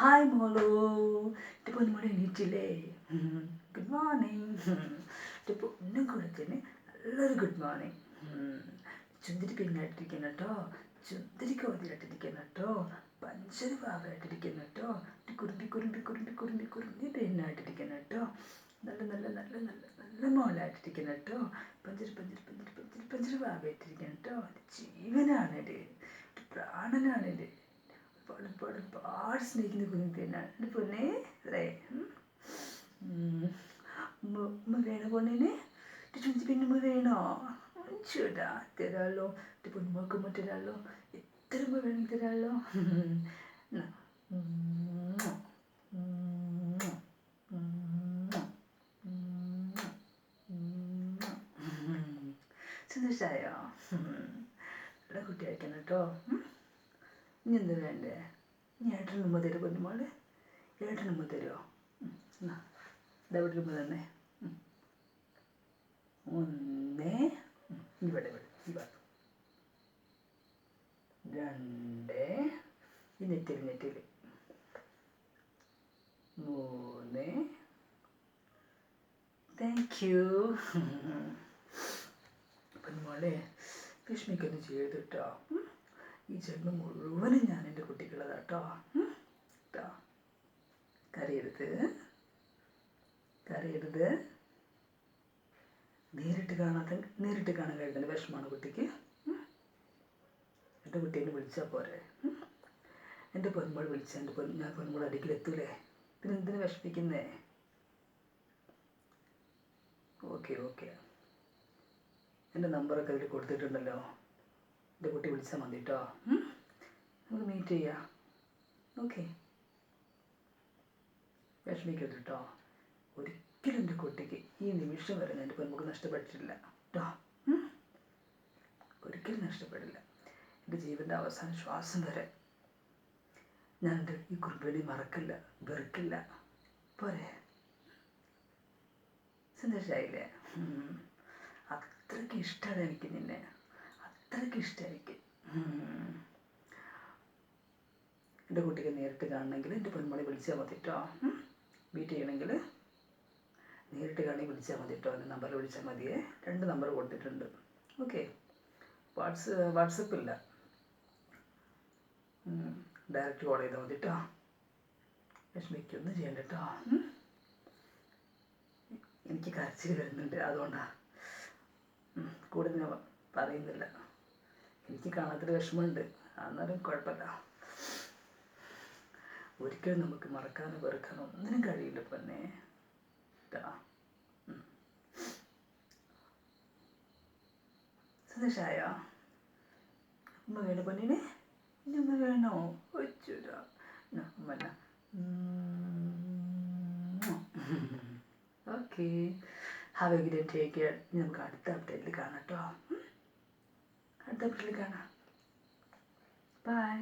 Hi മോളു എന്റെ പൊന്നുമോളെ എണീറ്റില്ലേ? ഗുഡ് മോർണിംഗ് എന്റെ പൊന്നും കൊടുത്തിന് നല്ലൊരു ഗുഡ് മോർണിംഗ് ചുന്തിരി പിന്നായിട്ടിരിക്കണം കേട്ടോ. ചുന്തിരി കോതിയായിട്ടിരിക്കണം കേട്ടോ. പഞ്ചരി പാവായിട്ടിരിക്കണം കേട്ടോ. കുറുമ്പി കുറുമ്പി കുറുമ്പി കുറുമ്പി കുറുമ്പി പെണ്ണായിട്ടിരിക്കണം കേട്ടോ. നല്ല നല്ല നല്ല നല്ല നല്ല മോളായിട്ടിരിക്കണം കേട്ടോ. പഞ്ചര പഞ്ചര പഞ്ചരി പഞ്ചരി പഞ്ചരി പാവായിട്ടിരിക്കണം കേട്ടോ ജീവനാണിത് പ്രാണനാണിത് పొడు పొడు పాడు స్నేహితుని గుంతినాడు అంటే పొన్నే రై మరేనా పొన్నేనే చూసి పిన్ని మరేనా చూడా తెరాలో అంటే పొన్ను మొక్కమ్మ తెరాలో ఇద్దరు మరేణ తెరాలో నా 진짜 싫어요. 그래, 그렇게 얘기하는 또, 응? ഇനി എന്താ വേണ്ടേ ഇനി ഏട്ടനുമ്മ തരുമോ പൊന്നുമോൾ ഏട്ടനുമ്മ തരുമോ? ഇതെവിടെ രൂപ തന്നെ. ഒന്ന്. ഇവിടെ ഇവിടെ ഇവിടെ രണ്ട്. ഈ നെറ്റിൽ നെറ്റിൽ മൂന്ന്. താങ്ക് യു അപ്പം മോളെ വിഷമിക്കൊന്നും ചെയ്ത് ഈ ജന്മം മുഴുവനും ഞാൻ എന്റെ കുട്ടിക്കുള്ളതാ കേട്ടോ. കേട്ടോ കരയരുത് കരയരുത് നേരിട്ട് കാണാത്ത നേരിട്ട് കാണാൻ കഴിയുന്നതിന്റെ വിഷമാണ് കുട്ടിക്ക്. എന്റെ കുട്ടി എന്നെ വിളിച്ചാൽ പോരെ. എന്റെ പൊന്മോൾ വിളിച്ചാൽ എന്റെ പൊൻ ഞാൻ പൊന്മോൾ അടുക്കിലെത്തൂലേ? പിന്നെ എന്തിനു വിഷമിക്കുന്നേ? Okay okay. എന്റെ നമ്പറൊക്കെ അതിൽ കൊടുത്തിട്ടുണ്ടല്ലോ. എന്റെ കുട്ടി വിളിച്ചാൽ മതി കേട്ടോ നമുക്ക് മീറ്റ് ചെയ്യാം. ഓക്കെ വിഷമിക്കരുത് കേട്ടോ ഒരിക്കലും എന്റെ കുട്ടിക്ക് ഈ നിമിഷം വരെ എന്റെ പെൺമുഖം നഷ്ടപ്പെട്ടിട്ടില്ല കേട്ടോ ഒരിക്കലും നഷ്ടപ്പെടില്ല. എന്റെ ജീവന്റെ അവസാന ശ്വാസം വരെ ഞാൻ ഈ കുറുമ്പടി മറക്കില്ല വെറുക്കില്ല. പോരെ. സന്തോഷമായില്ലേ അത്രയ്ക്ക് ഇഷ്ടമാണ് എനിക്ക് നിന്നെ. അത്രയ്ക്ക് ഇഷ്ടമായിരിക്കും എന്റെ കുട്ടിക്ക് നേരിട്ട് കാണണമെങ്കിൽ എന്റെ പെൺമണി വിളിച്ചാൽ മതി കേട്ടോ മീറ്റ് ചെയ്യണമെങ്കിൽ നേരിട്ട് കാണി വിളിച്ചാൽ മതി കേട്ടോ എന്റെ നമ്പറിൽ വിളിച്ചാൽ മതിയേ. രണ്ട് നമ്പർ കൊടുത്തിട്ടുണ്ട്. ഓക്കെ. വാട്സ് വാട്സപ്പില്ല ഡയറക്റ്റ് കോൾ ചെയ്താൽ മതി കേട്ടോ വിഷമിക്കൊന്നും ചെയ്യണ്ട കേട്ടോ എനിക്ക് കരച്ചിൽ വരുന്നുണ്ട്. അതുകൊണ്ടാണ് കൂടുതൽ പറയുന്നില്ല. എനിക്ക് കാണാത്തൊരു വിഷമമുണ്ട്. എന്നാലും കുഴപ്പമില്ല. ഒരിക്കലും നമുക്ക് മറക്കാനോ വെറുക്കാനോ ഒന്നിനും കഴിയില്ല പൊന്നെ. സന്തോഷമായോ അമ്മ വേണ പൊന്നിനെ? ഇനി വേണോ? ഒച്ചുടാ അമ്മല്ല okay. Have a great take care നമുക്ക് അടുത്ത അപ്ഡേറ്റിൽ കാണാം കേട്ടോ അടുത്ത അപ്ഡേറ്റിൽ കാണാം ബൈ